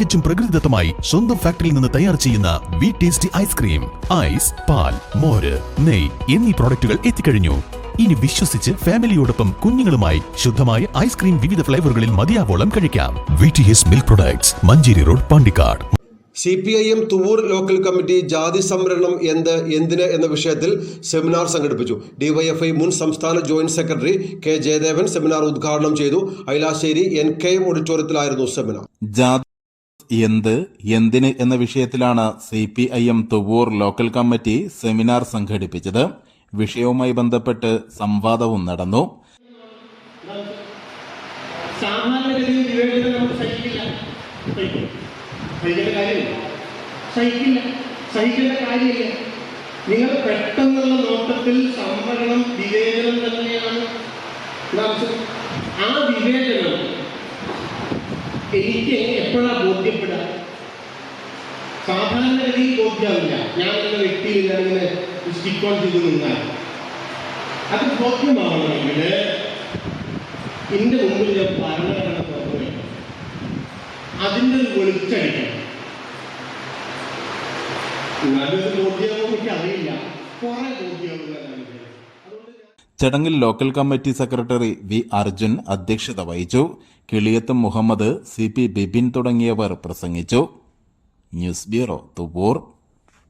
തികച്ചും പ്രകൃതിദത്തമായി സ്വന്തം ഫാക്ടറിയിൽ നിന്ന് തയ്യാർ ചെയ്യുന്ന വി ടേസ്റ്റി ഐസ്ക്രീം ഐസ് പാൽ മോര് നെയ് എന്നീ പ്രോഡക്റ്റുകൾ എത്തിക്കഴിഞ്ഞു. ഇനി വിശ്വസിച്ച് ഫാമിലിയോടൊപ്പം കുഞ്ഞുങ്ങളുമായി ശുദ്ധമായ ഐസ്ക്രീം വിവിധ ഫ്ലേവറുകളിൽ മതിയാവോളം കഴിക്കാം. V T S milk products Manjeri road Pandikkad. C P I M Thuvvur local committee ജാതി സംവരണം എന്ത് എന്തിന് എന്ന വിഷയത്തിൽ സെമിനാർ സംഘടിപ്പിച്ചു. ഡിവൈഎഫ്ഐ മുൻ സംസ്ഥാന joint secretary K Jayadevan seminar ഉദ്ഘാടനം ചെയ്തു. ഐലാശ്ശേരി എൻ കെ എം ഓഡിറ്റോറിയത്തിലായിരുന്നു സെമിനാർ. എന്ത് എന്തിന് എന്ന വിഷയത്തിലാണ് C P I M Thuvvur local committee seminar സംഘടിപ്പിച്ചത്. വിഷയവുമായി ബന്ധപ്പെട്ട് സംവാദവും നടന്നു. നിങ്ങൾ പെട്ടെന്നുള്ള നോട്ടത്തിൽ സംവരണം വിവേചനം തന്നെയാണ് ആ വിവേചനം എനിക്ക് എപ്പോഴാ ബോധ്യപ്പെടുക സാധാരണഗതിയിൽ ബോധ്യാവില്ല ഞാൻ എന്ന വ്യക്തിയിൽ ഞാനിങ്ങനെ സ്റ്റിക്ക് ഓൺ ചെയ്ത് നിന്നാൽ. അത് ബോധ്യമാവണമെങ്കിൽ എന്റെ മുമ്പിൽ ഞാൻ ഭരണഘടന തുറന്നു അതിന്റെ ഒരു വെളിച്ചടിക്കണം. നല്ലൊരു ബോധ്യമാവും എനിക്ക് അറിയില്ല. കുറെ ഞാൻ ചടങ്ങിൽ local committee secretary V Arjun അധ്യക്ഷത വഹിച്ചു. കിളിയത്തും മുഹമ്മദ് സി പി ബിബിൻ തുടങ്ങിയവർ പ്രസംഗിച്ചു. Ньюсбюро Тубур.